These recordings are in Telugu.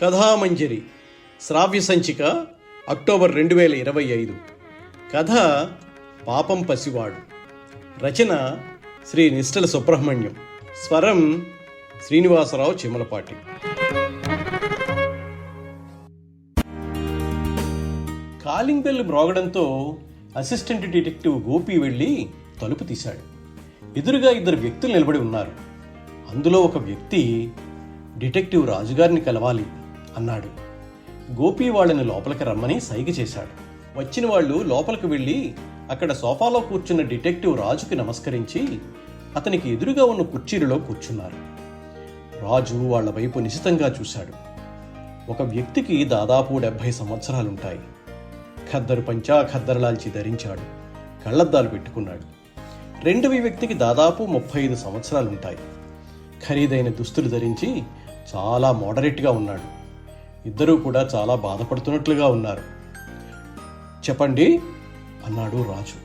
కథామంజరి శ్రావ్య సంచిక అక్టోబర్ రెండు వేల ఇరవై ఐదు. కథ పాపం పసివాడు. రచన శ్రీ నిష్టల సుబ్రహ్మణ్యం. స్వరం శ్రీనివాసరావు చిమలపాటి. కాలింగ్ బెల్ మ్రోగడంతో అసిస్టెంట్ డిటెక్టివ్ గోపి వెళ్ళి తలుపు తీశాడు. ఎదురుగా ఇద్దరు వ్యక్తులు నిలబడి ఉన్నారు. అందులో ఒక వ్యక్తి డిటెక్టివ్ రాజుగారిని కలవాలి. అన్నాడు. గోపి వాళ్ళని లోపలికి రమ్మని సైగ చేశాడు. వచ్చిన వాళ్ళు లోపలికి వెళ్ళి అక్కడ సోఫాలో కూర్చున్న డిటెక్టివ్ రాజుకి నమస్కరించి అతనికి ఎదురుగా ఉన్న కుర్చీలలో కూర్చున్నారు. రాజు వాళ్ళ వైపు నిశితంగా చూశాడు. ఒక వ్యక్తికి దాదాపు డెబ్భై సంవత్సరాలుంటాయి. ఖద్దరు పంచా ఖద్దరలాల్చి ధరించాడు. కళ్ళద్దాలు పెట్టుకున్నాడు. రెండవ వ్యక్తికి దాదాపు ముప్పై ఐదు సంవత్సరాలుంటాయి. ఖరీదైన దుస్తులు ధరించి చాలా మోడరేట్గా ఉన్నాడు. ఇద్దరూ కూడా చాలా బాధపడుతున్నట్లుగా ఉన్నారు. చెప్పండి అన్నాడు రాజు.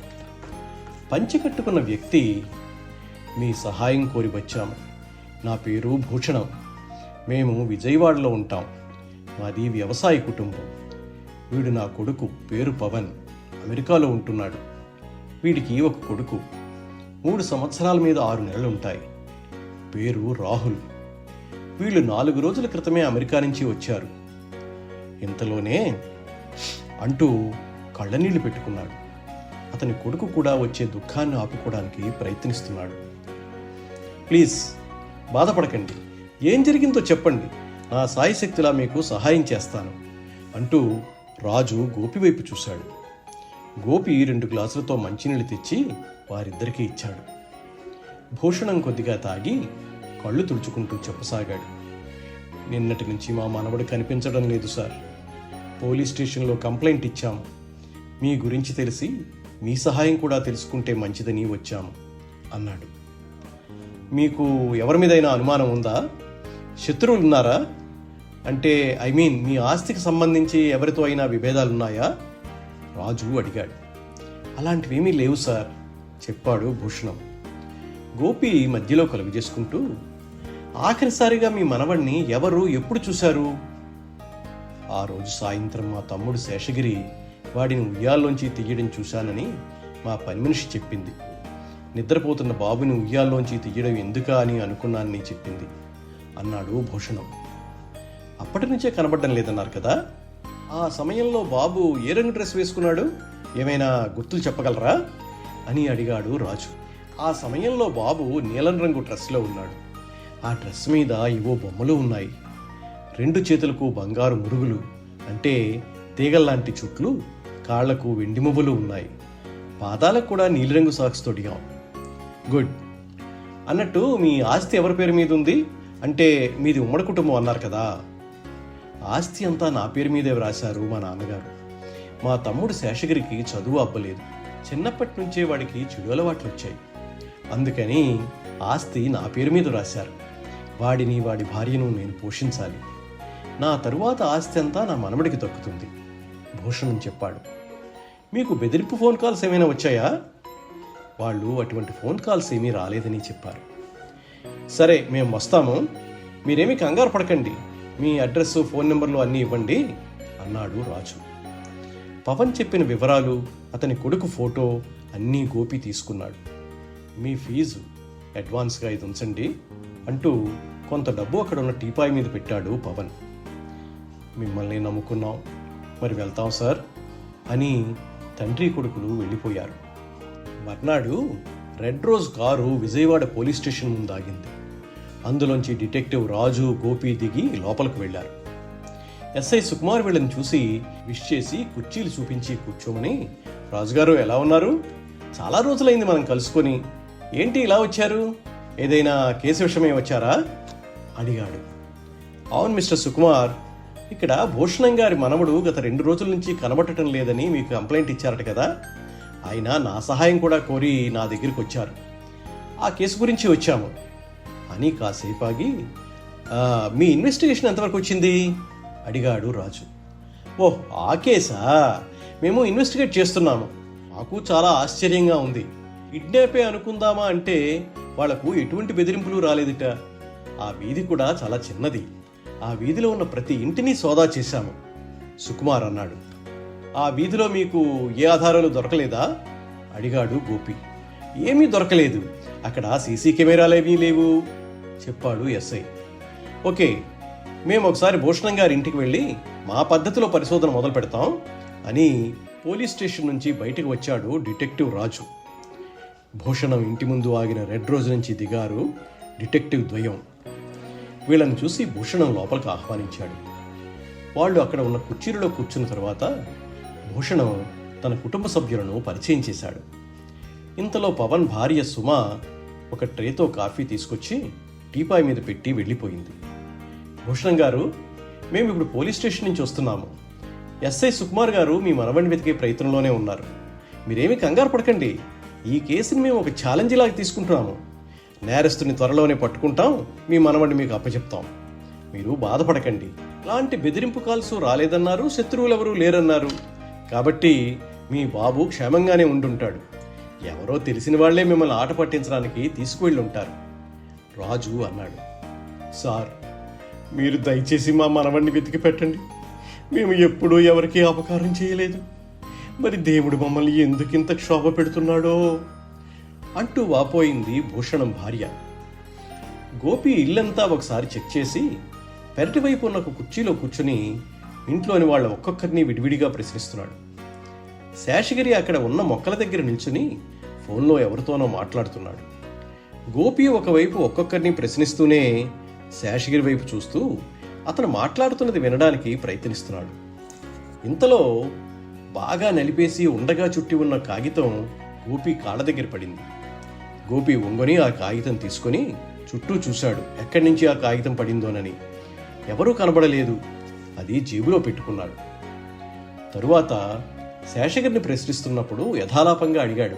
పంచి కట్టుకున్న వ్యక్తి మీ సహాయం కోరి వచ్చాము. నా పేరు భూషణం. మేము విజయవాడలో ఉంటాం. మాది వ్యవసాయ కుటుంబం. వీడు నా కొడుకు పేరు పవన్. అమెరికాలో ఉంటున్నాడు. వీడికి ఒక కొడుకు. మూడు సంవత్సరాల మీద ఆరు నెలలు ఉంటాయి పేరు రాహుల్. వీళ్ళు నాలుగు రోజుల క్రితమే అమెరికా నుంచి వచ్చారు. ఇంతలోనే అంటూ కళ్ళనీళ్ళు పెట్టుకున్నాడు. అతని కొడుకు కూడా వచ్చే దుఃఖాన్ని ఆపుకోవడానికి ప్రయత్నిస్తున్నాడు. ప్లీజ్ బాధపడకండి. ఏం జరిగిందో చెప్పండి. నా సాయశక్తిలా మీకు సహాయం చేస్తాను అంటూ రాజు గోపి వైపు చూశాడు. గోపి రెండు గ్లాసులతో మంచినీళ్ళు తెచ్చి వారిద్దరికీ ఇచ్చాడు. భూషణం కొద్దిగా తాగి కళ్ళు తుడుచుకుంటూ చెప్పసాగాడు. నిన్నటి నుంచి మా మనవడు కనిపించడం లేదు సార్. పోలీస్ స్టేషన్లో కంప్లైంట్ ఇచ్చాము మీ గురించి తెలిసి మీ సహాయం కూడా తెలుసుకుంటే మంచిదని వచ్చాము అన్నాడు. మీకు ఎవరి మీదైనా అనుమానం ఉందా? శత్రువులు ఉన్నారా? అంటే ఐ మీన్ మీ ఆస్తికి సంబంధించి ఎవరితో అయినా విభేదాలు ఉన్నాయా రాజు అడిగాడు. అలాంటివేమీ లేవు సార్ చెప్పాడు భూషణం. గోపి మధ్యలో కలుగు చేసుకుంటూ ఆఖరిసారిగా మీ మనవణ్ణి ఎవరు ఎప్పుడు చూశారు? ఆ రోజు సాయంత్రం మా తమ్ముడు శేషగిరి వాడిని ఉయ్యాల్లోంచి తీయడం చూశానని మా పని మనిషి చెప్పింది. నిద్రపోతున్న బాబుని ఉయ్యాల్లోంచి తీయడం ఎందుకా అని అనుకున్నానని చెప్పింది. అన్నాడు భూషణం. అప్పటి నుంచే కనబడడం లేదన్నారు కదా? ఆ సమయంలో బాబు ఏ రంగు డ్రెస్ వేసుకున్నాడు? ఏమైనా గుర్తులు చెప్పగలరా? అని అడిగాడు రాజు. ఆ సమయంలో బాబు నీలం రంగు డ్రెస్లో ఉన్నాడు. ఆ డ్రెస్ మీద ఏవో బొమ్మలు ఉన్నాయి. రెండు చేతులకు బంగారు మురుగులు అంటే తీగల్లాంటి చుట్లు కాళ్ళకు వెండి మువ్వలు ఉన్నాయి. పాదాలకు కూడా నీలిరంగు సాక్స్ తొడిగాం గుడ్. అన్నట్టు మీ ఆస్తి ఎవరి పేరు మీద ఉంది? అంటే మీది ఉమ్మడి కుటుంబం అన్నారు కదా. ఆస్తి అంతా నా పేరు మీదే వ్రాశారు మా నాన్నగారు. మా తమ్ముడు శేషగిరికి చదువు అబ్బలేదు. చిన్నప్పటి నుంచే వాడికి చెడు అలవాట్లు వచ్చాయి. అందుకని ఆస్తి నా పేరు మీద రాశారు వాడిని వాడి భార్యను నేను పోషించాలి. నా తరువాత ఆస్తి అంతా నా మనవడికి దక్కుతుంది. భూషణం చెప్పాడు. మీకు బెదిరింపు ఫోన్ కాల్స్ ఏమైనా వచ్చాయా? వాళ్ళు అటువంటి ఫోన్ కాల్స్ ఏమీ రాలేదని చెప్పారు. సరే మేము వస్తాము. మీరేమీ కంగారు పడకండి. మీ అడ్రస్ ఫోన్ నెంబర్లు అన్నీ ఇవ్వండి అన్నాడు రాజు. పవన్ చెప్పిన వివరాలు అతని కొడుకు ఫోటో అన్నీ గోపి తీసుకున్నాడు. మీ ఫీజు అడ్వాన్స్గా ఇది ఉంచండి అంటూ కొంత డబ్బు అక్కడ ఉన్న టీపాయ్ మీద పెట్టాడు పవన్. మిమ్మల్ని నమ్ముకున్నాం. మరి వెళ్తాం సార్ అని తండ్రి కొడుకులు వెళ్ళిపోయారు. మర్నాడు red rose car Vijayawada police station ముందు ఆగింది. అందులోంచి డిటెక్టివ్ రాజు గోపి దిగి లోపలికి వెళ్ళారు. ఎస్ఐ సుకుమార్ వీళ్ళని చూసి విష్ చేసి కుర్చీలు చూపించి కూర్చోమని రాజుగారు ఎలా ఉన్నారు? చాలా రోజులైంది మనం కలుసుకొని. ఏంటి ఇలా వచ్చారు? ఏదైనా కేసు విషయమే వచ్చారా? అడిగాడు. అవును మిస్టర్ సుకుమార్ ఇక్కడ భూషణం గారి మనవడు గత రెండు రోజుల నుంచి కనబడటం లేదని మీకు కంప్లైంట్ ఇచ్చారట కదా? ఆయన నా సహాయం కూడా కోరి నా దగ్గరికి వచ్చారు. ఆ కేసు గురించి వచ్చాము. అని కాసేపు ఆగి మీ ఇన్వెస్టిగేషన్ ఎంతవరకు వచ్చింది? అడిగాడు రాజు. ఓహ్ ఆ కేసా? మేము ఇన్వెస్టిగేట్ చేస్తున్నాము. మాకు చాలా ఆశ్చర్యంగా ఉంది. కిడ్నాపే అనుకుందామా అంటే వాళ్ళకు ఎటువంటి బెదిరింపులు రాలేదిట. ఆ వీధి కూడా చాలా చిన్నది. ఆ వీధిలో ఉన్న ప్రతి ఇంటిని సోదా చేశాము. సుకుమార్ అన్నాడు ఆ వీధిలో మీకు ఏ ఆధారాలు దొరకలేదా? అడిగాడు గోపి. ఏమీ దొరకలేదు. అక్కడ సీసీ కెమెరాలేమీ లేవు చెప్పాడు ఎస్ఐ. ఓకే మేము ఒకసారి భూషణం గారి ఇంటికి వెళ్ళి మా పద్ధతిలో పరిశోధన మొదలు పెడతాం అని పోలీస్ స్టేషన్ నుంచి బయటకు వచ్చాడు డిటెక్టివ్ రాజు. భూషణం ఇంటి ముందు ఆగిన రెడ్ రోజు నుంచి దిగారు డిటెక్టివ్ ద్వయం. వీళ్ళని చూసి భూషణం లోపలికి ఆహ్వానించాడు. వాళ్ళు అక్కడ ఉన్న కుర్చీలలో కూర్చున్న తర్వాత భూషణం తన కుటుంబ సభ్యులను పరిచయం చేశాడు. ఇంతలో పవన్ భార్య సుమ ఒక ట్రేతో కాఫీ తీసుకొచ్చి టీపాయ్ మీద పెట్టి వెళ్ళిపోయింది. భూషణం గారు మేము ఇప్పుడు పోలీస్ స్టేషన్ నుంచి వస్తున్నాము. ఎస్ఐ సుకుమార్ గారు మీ మనవడిని వెతికే ప్రయత్నంలోనే ఉన్నారు. మీరేమి కంగారు పడకండి. ఈ కేసుని మేము ఒక ఛాలెంజ్ లాగా తీసుకుంటున్నాము. నేరస్తుని త్వరలోనే పట్టుకుంటాం మీ మనవడిని మీకు అప్పచెప్తాం. మీరు బాధపడకండి. లాంటి బెదిరింపు కాల్స్ రాలేదన్నారు శత్రువులెవరూ లేరన్నారు. కాబట్టి మీ బాబు క్షేమంగానే ఉండుంటాడు. ఎవరో తెలిసిన వాళ్ళే మిమ్మల్ని ఆట పట్టించడానికి తీసుకువెళ్ళి ఉంటారు రాజు అన్నాడు. సార్ మీరు దయచేసి మా మనవణ్ణి వెతికి పెట్టండి. మేము ఎప్పుడూ ఎవరికీ అపకారం చేయలేదు. మరి దేవుడు మమ్మల్ని ఎందుకింత క్షోభ పెడుతున్నాడో? అంటూ వాపోయింది భూషణం భార్య. గోపి ఇల్లంతా ఒకసారి చెక్ చేసి పెరటి వైపు ఉన్న ఒక కుర్చీలో కూర్చుని ఇంట్లోని వాళ్ళ ఒక్కొక్కరిని విడివిడిగా ప్రశ్నిస్తున్నాడు. శేషగిరి అక్కడ ఉన్న మొక్కల దగ్గర నిల్చుని ఫోన్లో ఎవరితోనో మాట్లాడుతున్నాడు. గోపి ఒకవైపు ఒక్కొక్కరిని ప్రశ్నిస్తూనే శేషగిరి వైపు చూస్తూ అతను మాట్లాడుతున్నది వినడానికి ప్రయత్నిస్తున్నాడు. ఇంతలో బాగా నలిపేసి ఉండగా చుట్టి ఉన్న కాగితం గోపి కాళ్ళ దగ్గర పడింది. గోపి ఒంగొని ఆ కాగితం తీసుకొని చుట్టూ చూశాడు. ఎక్కడి నుంచి ఆ కాగితం పడిందోనని. ఎవరూ కనబడలేదు. అది జేబులో పెట్టుకున్నాడు. తరువాత శేషగిరిని ప్రశ్నిస్తున్నప్పుడు యథాలాపంగా అడిగాడు.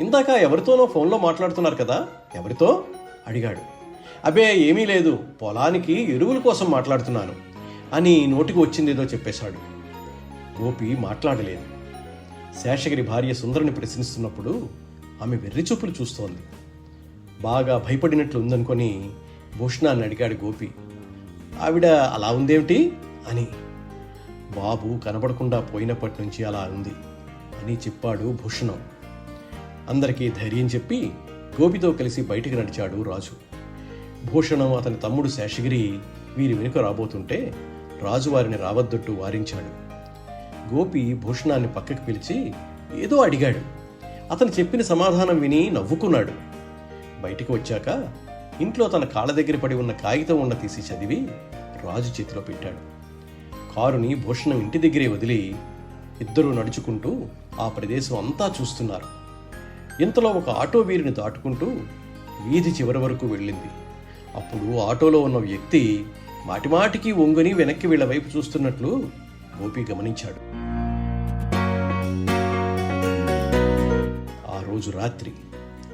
ఇందాక ఎవరితోనో ఫోన్లో మాట్లాడుతున్నారు కదా? ఎవరితో? అడిగాడు. అబే ఏమీ లేదు. పొలానికి ఎరువుల కోసం మాట్లాడుతున్నాను. అని నోటికి వచ్చిందేదో చెప్పేశాడు. గోపి మాట్లాడలేదు. శేషగిరి భార్య సుందరిని ప్రశ్నిస్తున్నప్పుడు ఆమె వెర్రి చూపులు చూస్తోంది. బాగా భయపడినట్లు ఉందనుకొని భూషణాన్ని అడిగాడు గోపి. ఆవిడ అలా ఉందేమిటి? అని. బాబు కనబడకుండా పోయినప్పటి నుంచి అలా ఉంది అని చెప్పాడు భూషణం. అందరికీ ధైర్యం చెప్పి గోపితో కలిసి బయటికి నడిచాడు రాజు. భూషణం అతని తమ్ముడు శేషగిరి వీరి వెనుక రాబోతుంటే రాజు వారిని రావద్దట్టు వారించాడు. గోపి భూషణాన్ని పక్కకు పిలిచి ఏదో అడిగాడు. అతను చెప్పిన సమాధానం విని నవ్వుకున్నాడు. బయటికి వచ్చాక ఇంట్లో తన కాళ్ళ దగ్గర పడి ఉన్న కాగితం ఉన్న తీసి చదివి రాజు చేతిలో పెట్టాడు. కారుని భూషణం ఇంటి దగ్గరే వదిలి ఇద్దరూ నడుచుకుంటూ ఆ ప్రదేశం అంతా చూస్తున్నారు. ఇంతలో ఒక ఆటో వీరిని దాటుకుంటూ వీధి చివరి వరకు వెళ్ళింది. అప్పుడు ఆటోలో ఉన్న వ్యక్తి మాటిమాటికి ఒంగుని వెనక్కి వీళ్ళ వైపు చూస్తున్నట్లు గోపి గమనించాడు. రోజు రాత్రి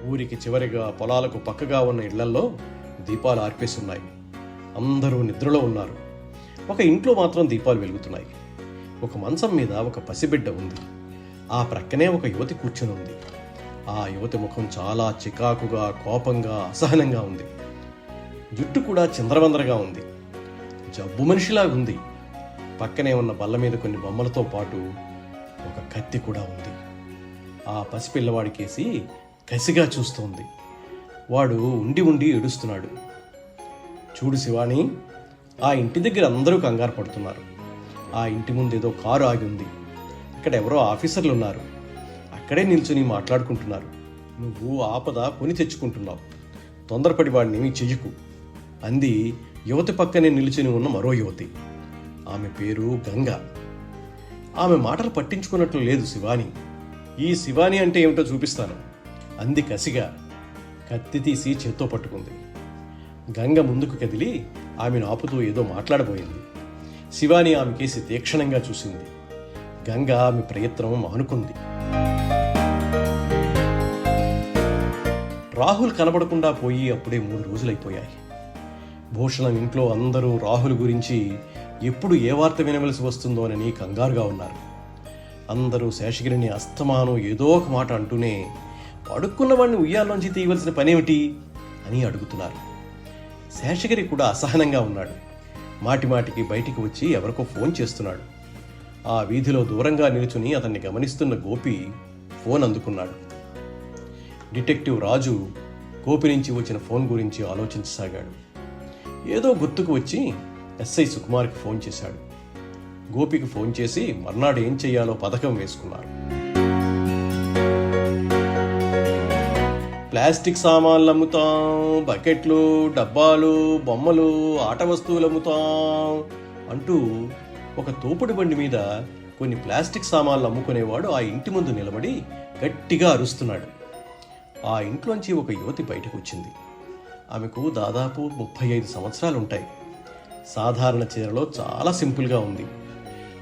ఊరికి చివరిగా పొలాలకు పక్కగా ఉన్న ఇళ్ళల్లో దీపాలు ఆర్పేస్తున్నాయి అందరూ నిద్రలో ఉన్నారు. ఒక ఇంట్లో మాత్రం దీపాలు వెలుగుతున్నాయి. ఒక మంచం మీద ఒక పసిబిడ్డ ఉంది. ఆ ప్రక్కనే ఒక యువతి కూర్చుని ఉంది ఆ యువతి ముఖం చాలా చికాకుగా కోపంగా అసహనంగా ఉంది. జుట్టు కూడా చంద్రవందరగా ఉంది. జబ్బు మనిషిలాగా ఉంది పక్కనే ఉన్న బల్ల మీద కొన్ని బొమ్మలతో పాటు ఒక కత్తి కూడా ఉంది. ఆ పసిపిల్లవాడికేసి కసిగా చూస్తోంది. వాడు ఉండి ఉండి ఏడుస్తున్నాడు. చూడు శివాని ఆ ఇంటి దగ్గర అందరూ కంగారు పడుతున్నారు. ఆ ఇంటి ముందు ఏదో కారు ఆగి ఉంది. ఇక్కడ ఎవరో ఆఫీసర్లు ఉన్నారు అక్కడే నిల్చుని మాట్లాడుకుంటున్నారు. నువ్వు ఆపద కొని తెచ్చుకుంటున్నావు. తొందరపడి వాడిని చెయ్యకు. అంది యువతి పక్కనే నిలుచుని ఉన్న మరో యువతి. ఆమె పేరు గంగ. ఆమె మాటలు పట్టించుకున్నట్లు లేదు శివాని. ఈ శివాని అంటే ఏమిటో చూపిస్తాను. అంది కసిగా. కత్తి తీసి చేత్తో పట్టుకుంది. గంగ ముందుకు కదిలి ఆమెను ఆపుతూ ఏదో మాట్లాడబోయింది. శివాని ఆమె కేసి తీక్షణంగా చూసింది. గంగ ఆమె ప్రయత్నం మానుకుంది. రాహుల్ కనబడకుండా పోయి అప్పుడే మూడు రోజులైపోయాయి. భూషణం ఇంట్లో అందరూ రాహుల్ గురించి ఎప్పుడు ఏ వార్త వినవలసి వస్తుందోనని కంగారుగా ఉన్నారు. అందరూ శేషగిరిని అస్తమానం ఏదో ఒక మాట అంటూనే అడుక్కున్న వాడిని ఉయ్యాల్లోంచి తీయవలసిన పనేమిటి అని అడుగుతున్నారు. శేషగిరి కూడా అసహనంగా ఉన్నాడు. మాటిమాటికి బయటికి వచ్చి ఎవరికో ఫోన్ చేస్తున్నాడు. ఆ వీధిలో దూరంగా నిలుచుని అతన్ని గమనిస్తున్న గోపి ఫోన్ అందుకున్నాడు. డిటెక్టివ్ రాజు గోపి నుంచి వచ్చిన ఫోన్ గురించి ఆలోచించసాగాడు. ఏదో గుర్తుకు వచ్చి ఎస్ఐ సుకుమార్కి ఫోన్ చేశాడు. గోపికి ఫోన్ చేసి మర్నాడు ఏం చెయ్యాలో పథకం వేసుకున్నారు. ప్లాస్టిక్ సామాన్లు అమ్ముతాం బకెట్లు డబ్బాలు బొమ్మలు ఆట వస్తువులు అమ్ముతాం అంటూ ఒక తోపుడు బండి మీద కొన్ని ప్లాస్టిక్ సామాన్లు అమ్ముకునేవాడు ఆ ఇంటి ముందు నిలబడి గట్టిగా అరుస్తున్నాడు. ఆ ఇంట్లోంచి ఒక యువతి బయటకు వచ్చింది. ఆమెకు దాదాపు ముప్పై ఐదు సంవత్సరాలు ఉంటాయి సాధారణ చీరలో చాలా సింపుల్గా ఉంది.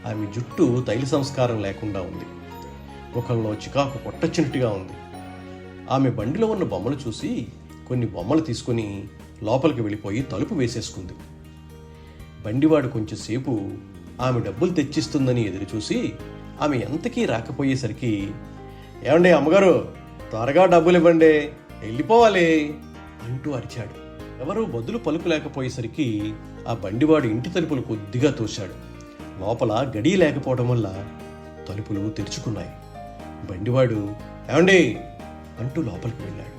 ఆమె జుట్టు తైల సంస్కారం లేకుండా ఉంది. ముఖంలో చికాకు కొట్టచ్చినట్టుగా ఉంది. ఆమె బండిలో ఉన్న బొమ్మలు చూసి కొన్ని బొమ్మలు తీసుకుని లోపలికి వెళ్ళిపోయి తలుపు వేసేసుకుంది. బండివాడు కొంచెంసేపు ఆమె డబ్బులు తెచ్చిస్తుందని ఎదురుచూసి ఆమె ఎంతకీ రాకపోయేసరికి ఏమండి అమ్మగారు త్వరగా డబ్బులు ఇవ్వండి వెళ్ళిపోవాలి అంటూ అరిచాడు. ఎవరూ బదులు పలుకు లేకపోయేసరికి ఆ బండివాడు ఇంటి తలుపులు కొద్దిగా తోశాడు. లోపల గడి లేకపోవడం వల్ల తలుపులు తెరుచుకున్నాయి. బండివాడు ఏమండి? అంటూ లోపలికి వెళ్ళాడు.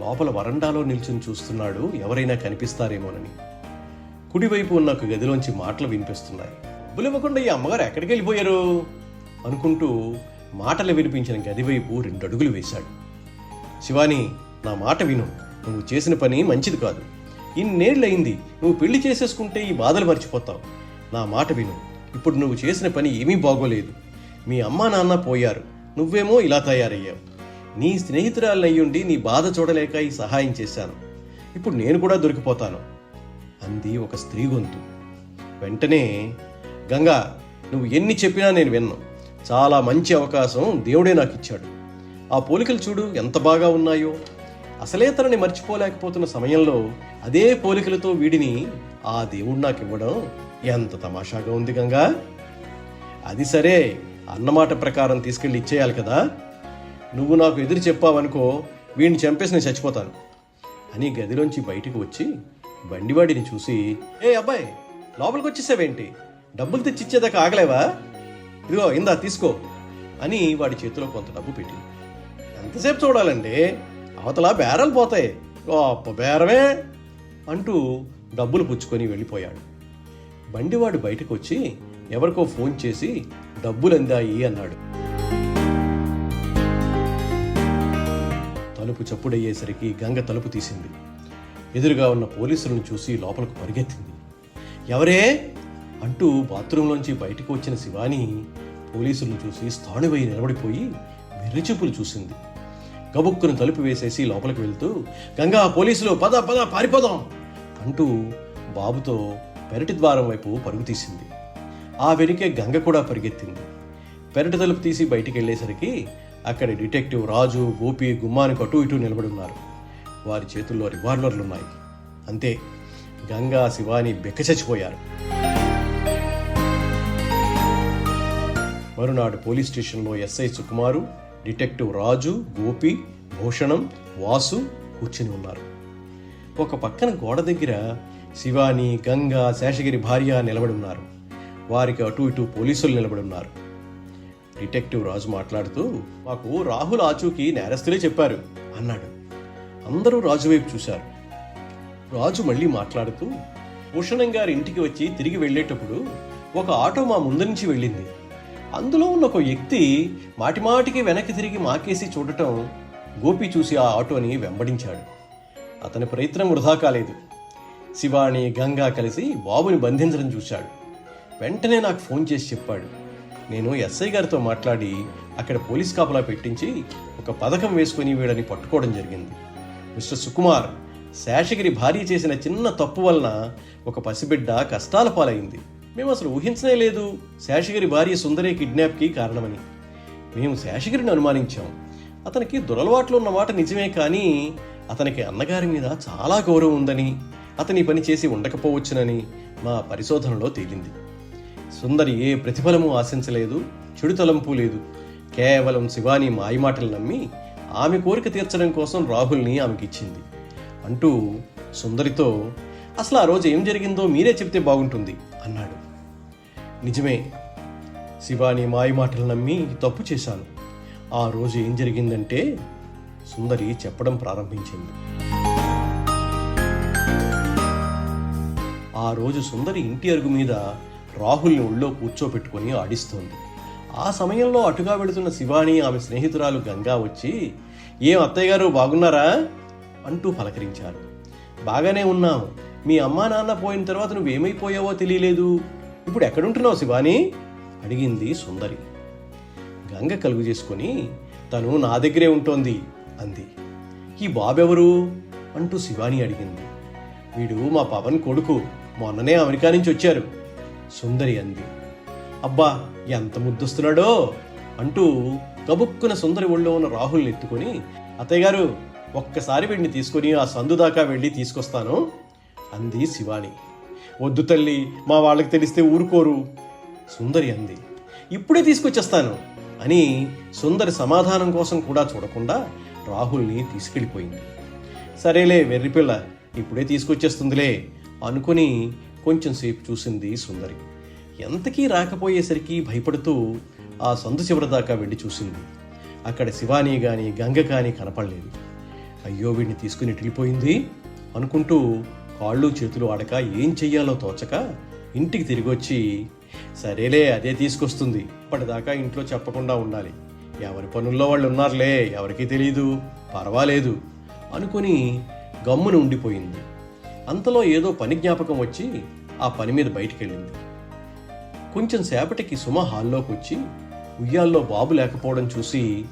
లోపల వరండాలో నిల్చుని చూస్తున్నాడు ఎవరైనా కనిపిస్తారేమోనని. కుడివైపు ఉన్న ఒక గదిలోంచి మాటలు వినిపిస్తున్నాయి. డబ్బులు ఇవ్వకుండా ఈ అమ్మగారు ఎక్కడికి వెళ్ళిపోయారు? అనుకుంటూ మాటలు వినిపించిన గదివైపు రెండు అడుగులు వేశాడు. శివాని నా మాట విను. నువ్వు చేసిన పని మంచిది కాదు. ఇన్నేళ్ళయింది నువ్వు పెళ్ళి చేసేసుకుంటే ఈ బాధలు మర్చిపోతావు. నా మాట విను. ఇప్పుడు నువ్వు చేసిన పని ఏమీ బాగోలేదు. మీ అమ్మా నాన్న పోయారు. నువ్వేమో ఇలా తయారయ్యావు. నీ స్నేహితురాలయ్యుండి నీ బాధ చూడలేక ఈ సహాయం చేశాను. ఇప్పుడు నేను కూడా దొరికిపోతాను. అంది ఒక స్త్రీ గొంతు. వెంటనే గంగా నువ్వు ఎన్ని చెప్పినా నేను విన్ను. చాలా మంచి అవకాశం దేవుడే నాకు ఇచ్చాడు ఆ పోలికలు చూడు ఎంత బాగా ఉన్నాయో. అసలే తనని మర్చిపోలేకపోతున్న సమయంలో అదే పోలికలతో వీడిని ఆ దేవుడు నాకు ఇవ్వడం ఎంత తమాషాగా ఉంది గంగా? అది సరే అన్నమాట ప్రకారం తీసుకెళ్ళి ఇచ్చేయాలి కదా? నువ్వు నాకు ఎదురు చెప్పావనుకో వీడిని చంపేసి నేను చచ్చిపోతాను. అని గదిలోంచి బయటికి వచ్చి బండివాడిని చూసి ఏ అబ్బాయి లోపలికి వచ్చేసావేంటి డబ్బులు తెచ్చిచ్చేదాకా ఆగలేవా? ఇదిగో ఇందా తీసుకో. అని వాడి చేతిలో కొంత డబ్బు పెట్టింది ఎంతసేపు చూడాలండి? అవతల బేరాలు పోతాయి. గొప్ప బేరమే! అంటూ డబ్బులు పుచ్చుకొని వెళ్ళిపోయాడు. బండివాడు బయటకు వచ్చి ఎవరికో ఫోన్ చేసి డబ్బులు అందాయి అన్నాడు. తలుపు చప్పుడయ్యేసరికి గంగ తలుపు తీసింది. ఎదురుగా ఉన్న పోలీసులను చూసి లోపలకు పరిగెత్తింది. ఎవరే? అంటూ బాత్రూంలోంచి బయటకు వచ్చిన శివాని పోలీసులను చూసి స్థాణువై నిలబడిపోయి వెర్రిచూపులు చూసింది. గబుక్కును తలుపు వేసేసి లోపలికి వెళ్తూ గంగా పోలీసులు పద పద పారిపోదాం అంటూ బాబుతో పెరటి ద్వారం వైపు పరుగు తీసింది. ఆ వెనుకే గంగ కూడా పరిగెత్తింది. పెరటి తలుపు తీసి బయటికి వెళ్ళేసరికి అక్కడ డిటెక్టివ్ రాజు గోపి గుమ్మానికి అటు ఇటు నిలబడి ఉన్నారు వారి చేతుల్లో రివాల్వర్లు ఉన్నాయి అంతే గంగా శివాని బెక్కచచ్చిపోయారు మరునాడు పోలీస్ స్టేషన్లో ఎస్ఐ సుకుమారు డిటెక్టివ్ రాజు గోపి భూషణం వాసు కూర్చుని ఉన్నారు. ఒక పక్కన గోడ దగ్గర శివాని గంగా శేషగిరి భార్య నిలబడి ఉన్నారు వారికి అటు ఇటు పోలీసులు నిలబడి ఉన్నారు డిటెక్టివ్ రాజు మాట్లాడుతూ మాకు రాహుల్ ఆచూకి నేరస్తులే చెప్పారు అన్నాడు. అందరూ రాజు వైపు చూశారు. రాజు మళ్ళీ మాట్లాడుతూ భూషణం గారి ఇంటికి వచ్చి తిరిగి వెళ్ళేటప్పుడు ఒక ఆటో మా ముందు నుంచి వెళ్ళింది. అందులో ఉన్న ఒక వ్యక్తి మాటిమాటికి వెనక్కి తిరిగి మాకేసి చూడటం గోపి చూసి ఆ ఆటోని వెంబడించాడు. అతని ప్రయత్నం వృధా కాలేదు. శివాణి గంగా కలిసి బాబుని బంధించడం చూశాడు. వెంటనే నాకు ఫోన్ చేసి చెప్పాడు. నేను ఎస్ఐ గారితో మాట్లాడి అక్కడ పోలీస్ కాపలా పెట్టించి ఒక పథకం వేసుకుని వీడని పట్టుకోవడం జరిగింది. మిస్టర్ సుకుమార్ శేషగిరి భార్య చేసిన చిన్న తప్పు వలన ఒక పసిబిడ్డ కష్టాల పాలైంది. మేము అసలు ఊహించనే లేదు శేషగిరి భార్య సుందరి కిడ్నాప్కి కారణమని. మేము శేషగిరిని అనుమానించాం. అతనికి దురలవాట్లు ఉన్నమాట నిజమే కానీ అతనికి అన్నగారి మీద చాలా గౌరవం ఉందని అతని పని చేసి ఉండకపోవచ్చునని మా పరిశోధనలో తేలింది. సుందరి ఏ ప్రతిఫలము ఆశించలేదు చెడు తలంపు లేదు. కేవలం శివాని మాయమాటలు నమ్మి ఆమె కోరిక తీర్చడం కోసం రాహుల్ని ఆమెకిచ్చింది. అంటూ సుందరితో అసలు ఆ రోజు ఏం జరిగిందో మీరే చెప్తే బాగుంటుంది అన్నాడు. నిజమే శివాని మాయమాటలు నమ్మి తప్పు చేశాను. ఆ రోజు ఏం జరిగిందంటే సుందరి చెప్పడం ప్రారంభించింది. ఆ రోజు సుందరి ఇంటి అరుగు మీద రాహుల్ని ఒళ్ళో కూర్చోపెట్టుకొని ఆడిస్తోంది. ఆ సమయంలో అటుగా వెళుతున్న శివాని ఆమె స్నేహితురాలు గంగా వచ్చి ఏం అత్తయ్య గారు బాగున్నారా? అంటూ పలకరించారు. బాగానే ఉన్నాం. మీ అమ్మా నాన్న పోయిన తర్వాత నువ్వేమైపోయావో తెలియలేదు. ఇప్పుడు ఎక్కడుంటున్నావు శివాని? అడిగింది సుందరి. గంగ కలుగు చేసుకొని తను నా దగ్గరే ఉంటోంది అంది. ఈ బాబెవరు? అంటూ శివాని అడిగింది. వీడు మా పవన్ కొడుకు. మొన్ననే అమెరికా నుంచి వచ్చారు. సుందరి అంది. అబ్బా ఎంత ముద్దొస్తున్నాడో! అంటూ కబుక్కున సుందరి ఒళ్ళో ఉన్న రాహుల్ని ఎత్తుకొని అత్తయ్య గారు ఒక్కసారి వీడిని తీసుకొని ఆ సందు దాకా వెళ్ళి తీసుకొస్తాను అంది శివాని. వద్దు తల్లి మా వాళ్ళకి తెలిస్తే ఊరుకోరు. సుందరి అంది. ఇప్పుడే తీసుకొచ్చేస్తాను అని సుందరి సమాధానం కోసం కూడా చూడకుండా రాహుల్ని తీసుకెళ్ళిపోయింది. సరేలే వెర్రిపిల్ల ఇప్పుడే తీసుకొచ్చేస్తుందిలే. అనుకుని కొంచెంసేపు చూసింది సుందరి. ఎంతకీ రాకపోయేసరికి భయపడుతూ ఆ సందు చివరి దాకా వెళ్ళి చూసింది. అక్కడ శివాని కానీ గంగ కానీ కనపడలేదు. అయ్యో వీడిని తీసుకుని వెళ్ళిపోయింది అనుకుంటూ కాళ్ళు చేతులు ఆడక ఏం చెయ్యాలో తోచక ఇంటికి తిరిగి వచ్చి సరేలే అదే తీసుకొస్తుంది. ఇప్పటిదాకా ఇంట్లో చెప్పకుండా ఉండాలి. ఎవరి పనుల్లో వాళ్ళు ఉన్నారులే ఎవరికీ తెలియదు పర్వాలేదు అనుకుని గమ్మున ఉండిపోయింది. అంతలో ఏదో పని జ్ఞాపకం వచ్చి ఆ పని మీద బయటికెళ్ళింది. కొంచెం సేపటికి సుమ హాల్లోకి వచ్చి ఉయ్యాల్లో బాబు లేకపోవడం చూసి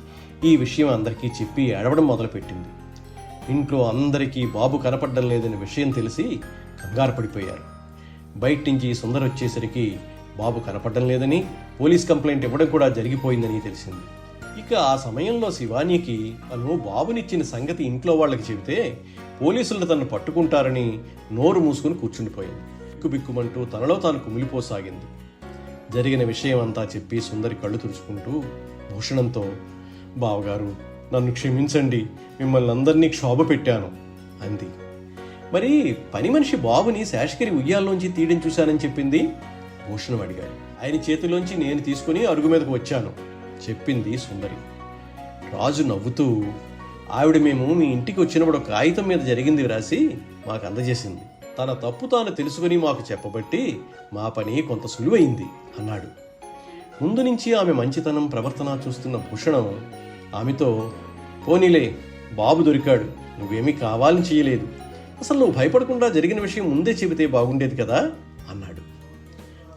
ఈ విషయం అందరికీ చెప్పి ఏడవడం మొదలుపెట్టింది. ఇంట్లో అందరికీ బాబు కనపడడం లేదనే విషయం తెలిసి కంగారు పడిపోయారు. బయట నుంచి సుందర్ వచ్చేసరికి బాబు కనపడడం లేదని పోలీస్ కంప్లైంట్ ఇవ్వడం కూడా జరిగిపోయిందని తెలిసింది. ఇక ఆ సమయంలో శివానీకి తను బాబునిచ్చిన సంగతి ఇంట్లో వాళ్ళకి చెబితే పోలీసులు తనను పట్టుకుంటారని నోరు మూసుకుని కూర్చుండిపోయింది. బిక్కుబిక్కుమంటూ తనలో తాను కుమిలిపోసాగింది. జరిగిన విషయం అంతా చెప్పి సుందరి కళ్ళు తుడుచుకుంటూ భూషణంతో బావగారు నన్ను క్షమించండి. మిమ్మల్ని అందరినీ క్షోభ పెట్టాను. అంది. మరి పని మనిషి బాబుని శేషగిరి ఉయ్యాల్లోంచి తీయడం చూశానని చెప్పింది? భూషణం అడిగాడు. ఆయన చేతిలోంచి నేను తీసుకుని అరుగు మీదకు వచ్చాను. చెప్పింది సుందరి. రాజు నవ్వుతూ ఆవిడ మేము మీ ఇంటికి వచ్చినప్పుడు ఒక కాగితం మీద జరిగింది వ్రాసి మాకు అందజేసింది. తన తప్పు తాను తెలుసుకుని మాకు చెప్పబట్టి మా పని కొంత సులువైంది అన్నాడు. ముందు నుంచి ఆమె మంచితనం ప్రవర్తన చూస్తున్న భూషణం ఆమెతో పోనీలే బాబు దొరికాడు. నువ్వేమీ కావాలని చేయలేదు అసలు నువ్వు భయపడకుండా జరిగిన విషయం ముందే చెబితే బాగుండేది కదా అన్నాడు.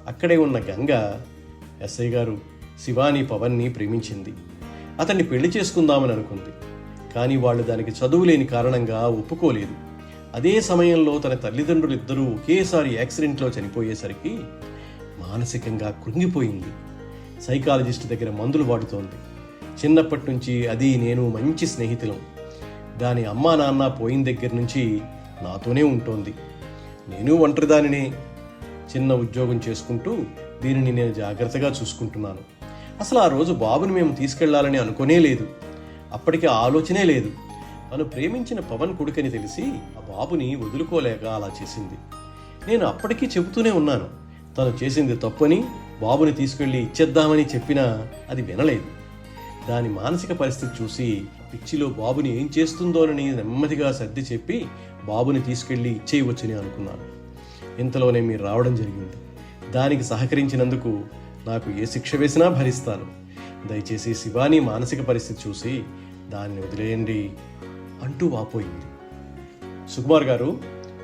అక్కడే ఉన్న గంగ ఎస్ఐ గారు శివాని పవన్ని ప్రేమించింది. అతన్ని పెళ్ళి చేసుకుందామని అనుకుంది. కానీ వాళ్ళు దానికి చదువు లేని కారణంగా ఒప్పుకోలేదు. అదే సమయంలో తన తల్లిదండ్రులు ఇద్దరూ ఒకేసారి యాక్సిడెంట్లో చనిపోయేసరికి మానసికంగా కృంగిపోయింది. సైకాలజిస్ట్ దగ్గర మందులు వాడుతోంది. చిన్నప్పటి నుంచి అది నేను మంచి స్నేహితులం. దాని అమ్మా నాన్న పోయిన దగ్గర నుంచి నాతోనే ఉంటోంది. నేను ఒంటరిదానినే. చిన్న ఉద్యోగం చేసుకుంటూ దీనిని నేను జాగ్రత్తగా చూసుకుంటున్నాను. అసలు ఆ రోజు బాబుని మేము తీసుకెళ్ళాలని అనుకోనే లేదు. అప్పటికి ఆలోచనే లేదు. తను ప్రేమించిన పవన్ కొడుకని తెలిసి ఆ బాబుని వదులుకోలేక అలా చేసింది. నేను అప్పటికీ చెబుతూనే ఉన్నాను. తను చేసింది తప్పని బాబుని తీసుకెళ్ళి ఇచ్చేద్దామని చెప్పినా అది వినలేదు. దాని మానసిక పరిస్థితి చూసి పిచ్చిలో బాబుని ఏం చేస్తుందోనని నెమ్మదిగా సర్ది చెప్పి బాబుని తీసుకెళ్ళి ఇచ్చేయవచ్చని అనుకున్నాను. ఇంతలోనే మీరు రావడం జరిగింది. దానికి సహకరించినందుకు నాకు ఏ శిక్ష వేసినా భరిస్తాను. దయచేసి శివాని మానసిక పరిస్థితి చూసి దాన్ని వదిలేయండి అంటూ వాపోయింది. సుకుమార్ గారు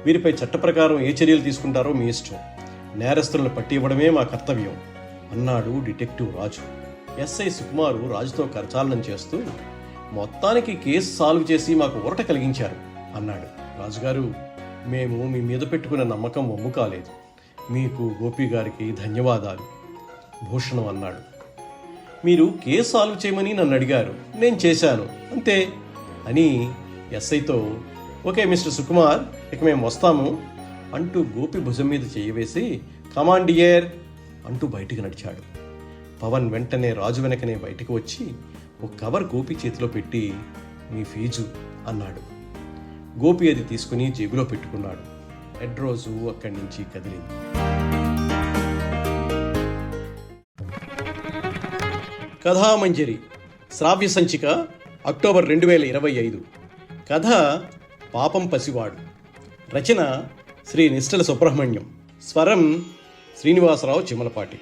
వీరిపై చట్ట ప్రకారం ఏ చర్యలు తీసుకుంటారో మీ ఇష్టం. నేరస్తులను పట్టి ఇవ్వడమే మా కర్తవ్యం అన్నాడు డిటెక్టివ్ రాజు. ఎస్ఐ సుకుమారు రాజుతో కరచాలనం చేస్తూ మొత్తానికి కేసు సాల్వ్ చేసి మాకు ఊరట కలిగించారు అన్నాడు. రాజుగారు మేము మీ మీద పెట్టుకున్న నమ్మకం వమ్ము కాలేదు. మీకు గోపి గారికి ధన్యవాదాలు. భూషణం అన్నాడు. మీరు కేసు సాల్వ్ చేయమని నన్ను అడిగారు. నేను చేశాను. అంతే. అని ఎస్ఐతో ఓకే మిస్టర్ సుకుమార్ ఇక మేము వస్తాము అంటూ గోపి భుజం మీద చేయవేసి కమాండియర్ అంటూ బయటికి నడిచాడు. పవన్ వెంటనే రాజు వెనకనే బయటకు వచ్చి ఒక కవర్ గోపి చేతిలో పెట్టి మీ ఫీజు అన్నాడు. గోపి అది తీసుకుని జేబులో పెట్టుకున్నాడు. రెడ్ రోజు అక్కడి నుంచి కదిలింది. కథామంజరి శ్రావ్య సంచిక అక్టోబర్ రెండు వేల ఇరవై ఐదు. కథ పాపం పసివాడు. రచన శ్రీ నిష్టల సుబ్రహ్మణ్యం. స్వరం శ్రీనివాసరావు చిమలపాటి.